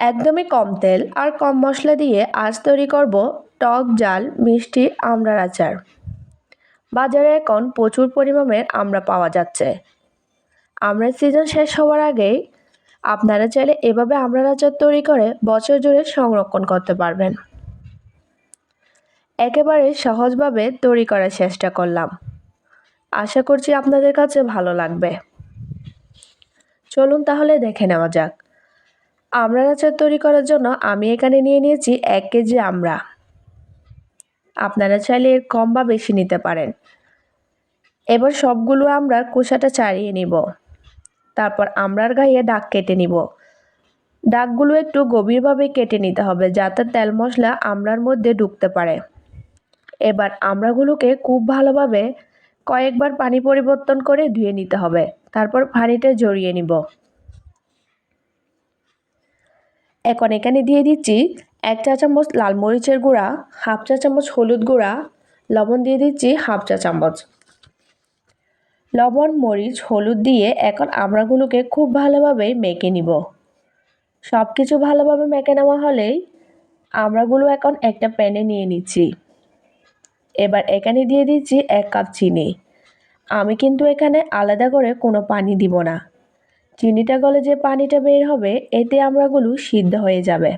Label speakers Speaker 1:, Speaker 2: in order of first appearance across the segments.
Speaker 1: একদমই কম তেল আর কম মশলা দিয়ে আজ তৈরি করব টক জাল, মিষ্টি, আমড়ার আচার। বাজারে এখন প্রচুর পরিমাণের আমড়া পাওয়া যাচ্ছে। আমড়ার সিজন শেষ হওয়ার আগেই আপনারা চাইলে এভাবে আমড়ার আচার তৈরি করে বছর জুড়ে সংরক্ষণ করতে পারবেন। একেবারে সহজভাবে তৈরি করার চেষ্টা করলাম। আশা করছি আপনাদের কাছে ভালো লাগবে। চলুন তাহলে দেখে নেওয়া যাক। আমড়ার আচার তৈরি করার জন্য আমি এখানে নিয়ে নিয়েছি এক কেজি আমড়া আপনারা চাইলে এর কম বা বেশি নিতে পারেন। এবার সবগুলো আমরা কুসাটা ছাড়িয়ে নিব। তারপর আমড়ার গায়ে দাগ কেটে নিব। দাগগুলো একটু গভীরভাবে কেটে নিতে হবে যাতে তেল মশলা আমড়ার মধ্যে ঢুকতে পারে। এবার আমড়াগুলোকে খুব ভালোভাবে কয়েকবার পানি পরিবর্তন করে ধুয়ে নিতে হবে। তারপর পানিটা জড়িয়ে নিব। এখন এখানে দিয়ে দিচ্ছি এক চা চামচ লাল মরিচের গুঁড়া, হাফ চা চামচ হলুদ গুঁড়া, লবণ দিয়ে দিচ্ছি হাফ চা চামচ। লবণ, মরিচ, হলুদ দিয়ে এখন আমড়াগুলোকে খুব ভালোভাবে মেখে নিব। সব কিছু ভালোভাবে মেখে নেওয়া হলেই আমড়াগুলো এখন একটা প্যানে নিয়ে নিচ্ছি। এবার এখানে দিয়ে দিচ্ছি এক কাপ চিনি। আমি কিন্তু এখানে আলাদা করে কোনো পানি দিব না। চিনিটা গলে যে পানিটা বের হবে, এতে আমড়াগুলো সিদ্ধ হয়ে যাবে।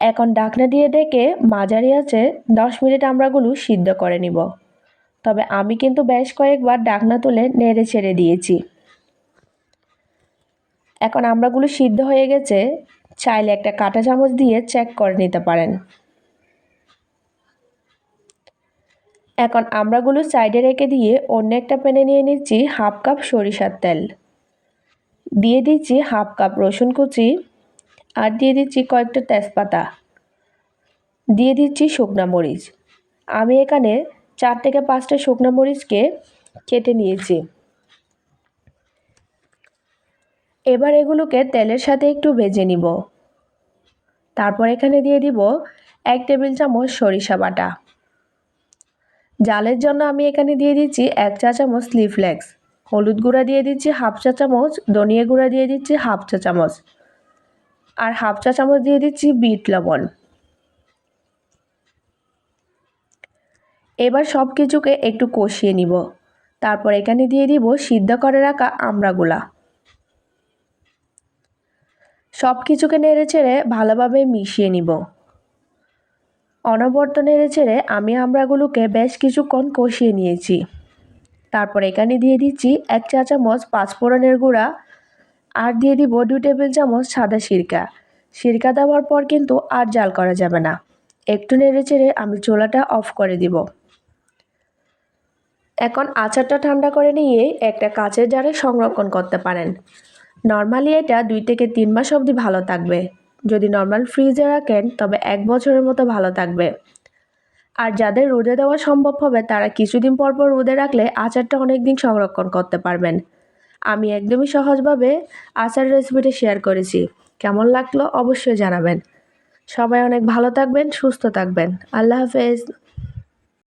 Speaker 1: এখন ডাকনা দিয়ে ডেকে মাঝারি আছে দশ মিনিট আমড়াগুলো সিদ্ধ করে নিব। তবে আমি কিন্তু বেশ কয়েকবার ডাকনা তুলে নেড়ে ছেড়ে দিয়েছি। এখন আমড়াগুলো সিদ্ধ হয়ে গেছে, চাইলে একটা কাঁটা চামচ দিয়ে চেক করে নিতে পারেন। এখন আমড়াগুলো সাইডে রেখে দিয়ে অন্য একটা প্যানে নিয়ে নিচ্ছি হাফ কাপ সরিষার তেল। দিয়ে দিচ্ছি হাফ কাপ রসুন কুচি আর দিয়ে দিচ্ছি কয়েকটা তেজপাতা। দিয়ে দিচ্ছি শুকনা মরিচ। আমি এখানে চার থেকে পাঁচটা শুকনো মরিচকে কেটে নিয়েছি। এবার এগুলোকে তেলের সাথে একটু ভেজে নিব। তারপর এখানে দিয়ে দিব এক টেবিল চামচ সরিষা বাটা। জালের জন্য আমি এখানে দিয়ে দিচ্ছি এক চা চামচ লিফলেক্স হলুদ গুঁড়া দিয়ে দিচ্ছি হাফ চা চামচ, ধনিয়া গুঁড়া দিয়ে দিচ্ছি হাফ চা চামচ। আর হাফ চা চামচ দিয়ে দিচ্ছি বিট লবণ। এবার সব কিছুকে একটু কষিয়ে নিব। তারপর এখানে দিয়ে দিব সিদ্ধ করে রাখা আমড়াগুলা সব কিছুকে নেড়ে ছেড়ে ভালোভাবে মিশিয়ে নিব। অনবর্ত নেড়ে ছেড়ে আমি আমড়াগুলোকে বেশ কিছুক্ষণ কষিয়ে নিয়েছি। তারপর এখানে দিয়ে দিচ্ছি এক চা চামচ পাঁচফোড়নের গুঁড়া আর দিয়ে দিব দু টেবিল চামচ সাদা সিরকা। সিরকা দেওয়ার পর কিন্তু আর জাল করা যাবে না। একটু নেড়ে চেড়ে আমি চোলাটা অফ করে দিব। এখন আচারটা ঠান্ডা করে নিয়ে একটা কাচের জারে সংরক্ষণ করতে পারেন। নর্মালি এটা দুই থেকে তিন মাস অবধি ভালো থাকবে। যদি নর্মাল ফ্রিজে রাখেন, তবে এক বছরের মতো ভালো থাকবে। আর যাদের রোদে দেওয়া সম্ভব হবে, তারা কিছুদিন পর পর রোদে রাখলে আচারটা অনেক দিন সংরক্ষণ করতে পারবেন। আমি একদমই সহজভাবে আচার রেসিপিটা শেয়ার করেছি। কেমন লাগল অবশ্যই জানাবেন। সবাই অনেক ভালো থাকবেন, সুস্থ থাকবেন। আল্লাহ হাফেজ।